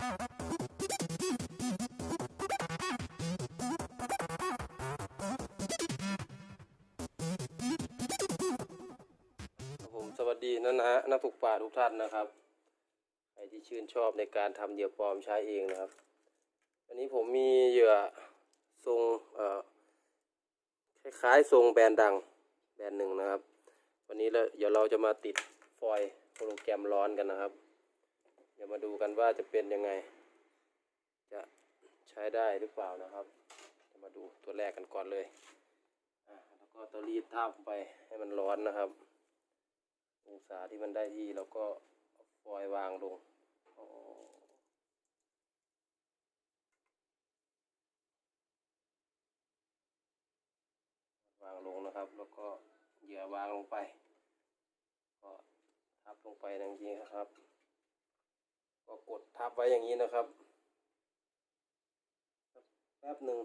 ผมสวัสดีนะนะนักตกปลาทุกท่านนะครับ ใครที่ชื่นชอบในการทำเหยื่อปลอมใช้เองนะครับ วันนี้ผมมีเหยื่อทรงเอ่อคล้ายๆทรงแบรนด์ดังแบรนด์หนึ่งนะครับ วันนี้เราเดี๋ยวเราจะมาติดฟอยล์โฮโลแกรมร้อนกันนะครับ ดี๋ยวมาดูกันว่าจะเป็นยังไง จะใช้ได้หรือเปล่านะครับ จะมาดูตัวแรกกันก่อนเลยแล้วก็ตารีดทาบไปให้มันร้อนนะครับ องศาที่มันได้ที่เราก็ฟอยวางลงวางลงนะครับ แล้วก็เหยื่อวางลงไป ก็ทับลงไปอย่างนี้นะครับ ก็กดทับไว้อย่างนี้นะครับแป๊บหนึ่ง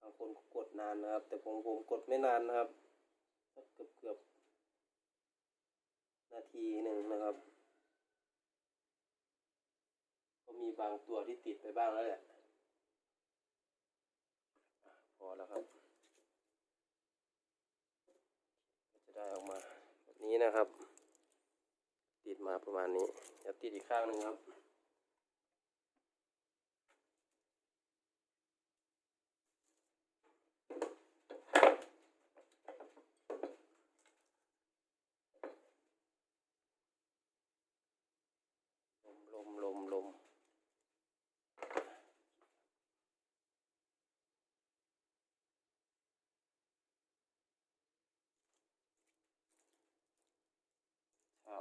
บางคนกดนานนะครับ แต่ผมผมกดไม่นานนะครับเกือบเกือบนาทีหนึ่งนะครับ ก็มีบางตัวที่ติดไปบ้างแล้วแหละพอแล้วครับ จะได้ออกมาแบบนี้นะครับ ดมาประมาณนี้เดี๋ยวติดอีกข้างหนึ่งครับลมลมลม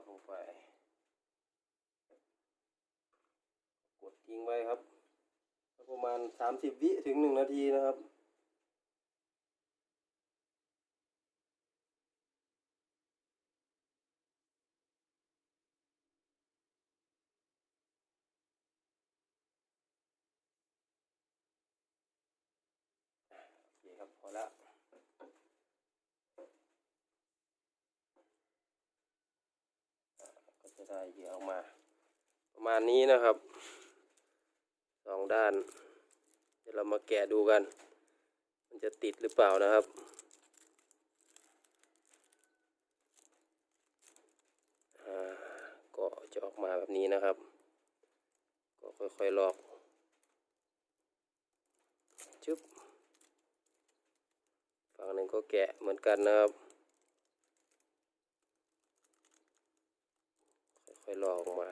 ลงไป กดทิ้งไว้ครับ ประมาณสามสิบวิถึงหนึ่งนาทีนะครับโอเคครับพอแล้วอ่าก็จะ ได้เหยื่อออกมา ประมาณนี้นะครับสองด้าน เดี๋ยวเรามาแกะดูกัน มันจะติดหรือเปล่านะครับอ่าก็จะออกมาแบบนี้นะครับ ก็ค่อยๆลอกชึบฝั่งหนึ่งก็แกะเหมือนกันนะครับ ค่อยลอกออกมา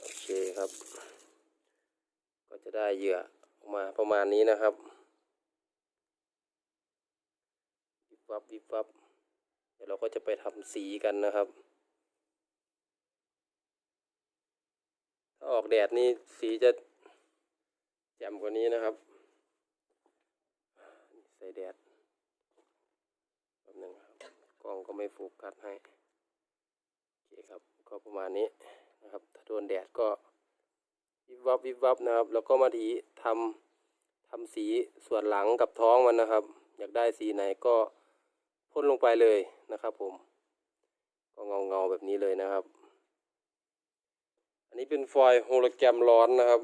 โอเคครับ ก็จะได้เหยื่อออกมาประมาณนี้นะครับวิบวับวิบวับเดี๋ยวเราก็จะไปทำสีกันนะครับ ถ้าออกแดดนี่สีจะแจ่มกว่านี้นะครับ ใส่แดดแป๊บหนึงครับกล้องก็ไม่โฟกัสให้ โอเคครับ ก็ประมาณนี้นะครับ ถ้าโดนแดดก็วิบวับวิบวับนะครับ แล้วก็มาทีทำทำสีส่วนหลังกับท้องมันนะครับ อยากได้สีไหนก็พ่นลงไปเลยนะครับ ผม ก็เงาเงาแบบนี้เลยนะครับ อันนี้เป็นฟอยล์โฮโลแกรมร้อนนะครับ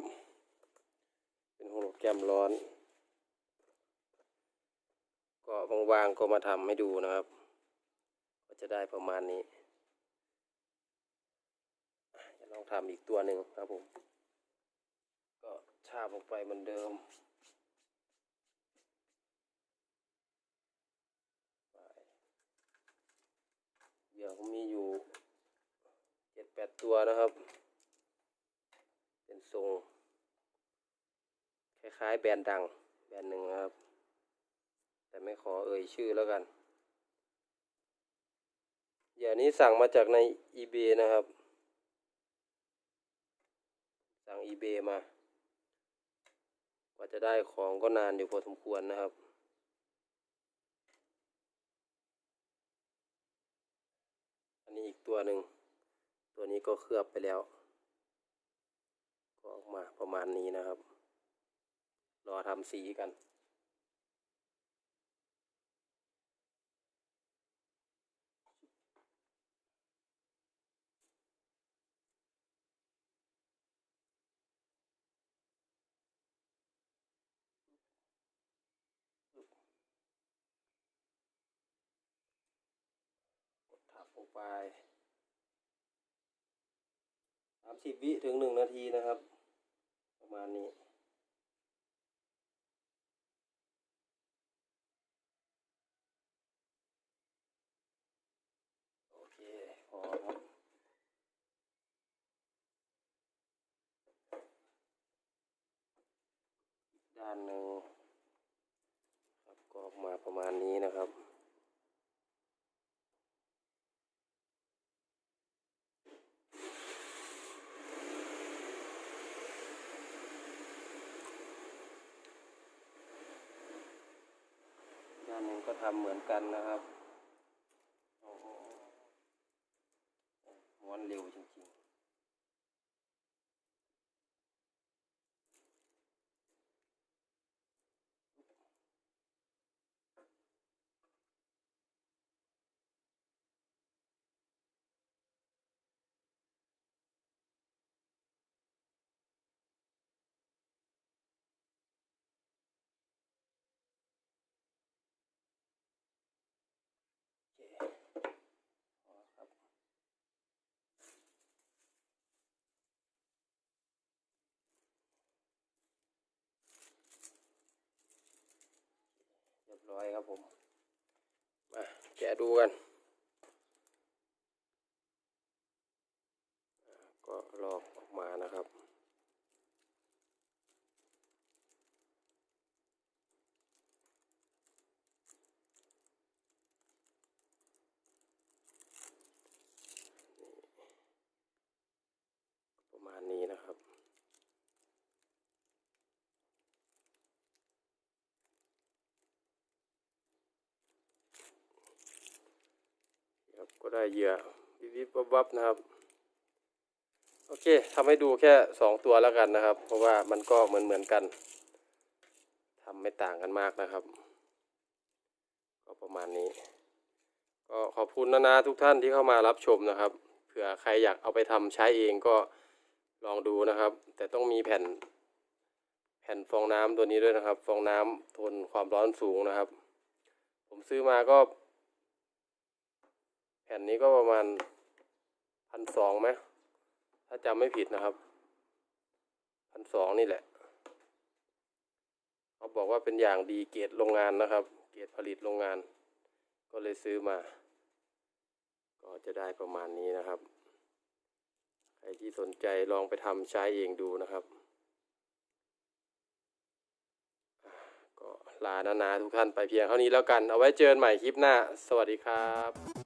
เป็นโฮโลแกรมร้อน ก็ว่างๆก็มาทำให้ดูนะครับ ก็จะได้ประมาณนี้ ลองทำอีกตัวหนึ่งครับผม ก็ชาบลงไปเหมือนเดิมไปเหยื่อผมมีอยู่เจ็ดแปดตัวนะครับ เป็นทรง คล้ายๆแบรนด์ดัง แบรนด์หนึ่งนะครับ แต่ไม่ขอเอ่ยชื่อแล้วกันเหยื่อนี้สั่งมาจากใน eBay นะครับ สั่ง eBay มา กว่าจะได้ของก็นานอยู่พอสมควรนะครับ อันนี้อีกตัวหนึ่ง ตัวนี้ก็เคลือบไปแล้ว ก็ออกมาประมาณนี้นะครับ รอทำสีกัน ไปสามสิบวิถึงหนึ่งนาทีนะครับ ประมาณนี้โอเคพอครับอีกด้านหนึ่งครับก็ออกมาประมาณนี้นะครับ หนึงก็ทำเหมือนกันนะครับโอ้โหม้วนเร็วจริงๆ โอเคพอครับ เร้อยครับผม มาแกะดูกันอ่าก็ลอกออกมานะครับ ประมาณนี้นะครับ ครับ ก็ได้เหยื่อวิบวิบวับวับนะครับ โอเคทำให้ดูแค่สองตัวแล้วกันนะครับ เพราะว่ามันก็เหมือนเหมือนกันทำไม่ต่างกันมากนะครับ ก็ประมาณนี้ ก็ขอบคุณนะนะทุกท่านที่เข้ามารับชมนะครับเผื่อใครอยากเอาไปทำใช้เองก็ลองดูนะครับ แต่ต้องมีแผ่นแผ่นฟองน้ำตัวนี้ด้วยนะครับ ฟองน้ำทนความร้อนสูงนะครับ ผมซื้อมาก็ ผ่นนี้ก็ประมาณพันสองไหมถ้าจำไม่ผิดนะครับพันสองนี่แหละเขาบอกว่าเป็นอย่างดีเกรดโรงงานนะครับ เกรดผลิตโรงงาน ก็เลยซื้อมา ก็จะได้ประมาณนี้นะครับ ใครที่สนใจลองไปทำใช้เองดูนะครับ ก็ลานานาทุกท่านไปเพียงเท่านี้แล้วกัน เอาไว้เจอกันใหม่คลิปหน้า สวัสดีครับ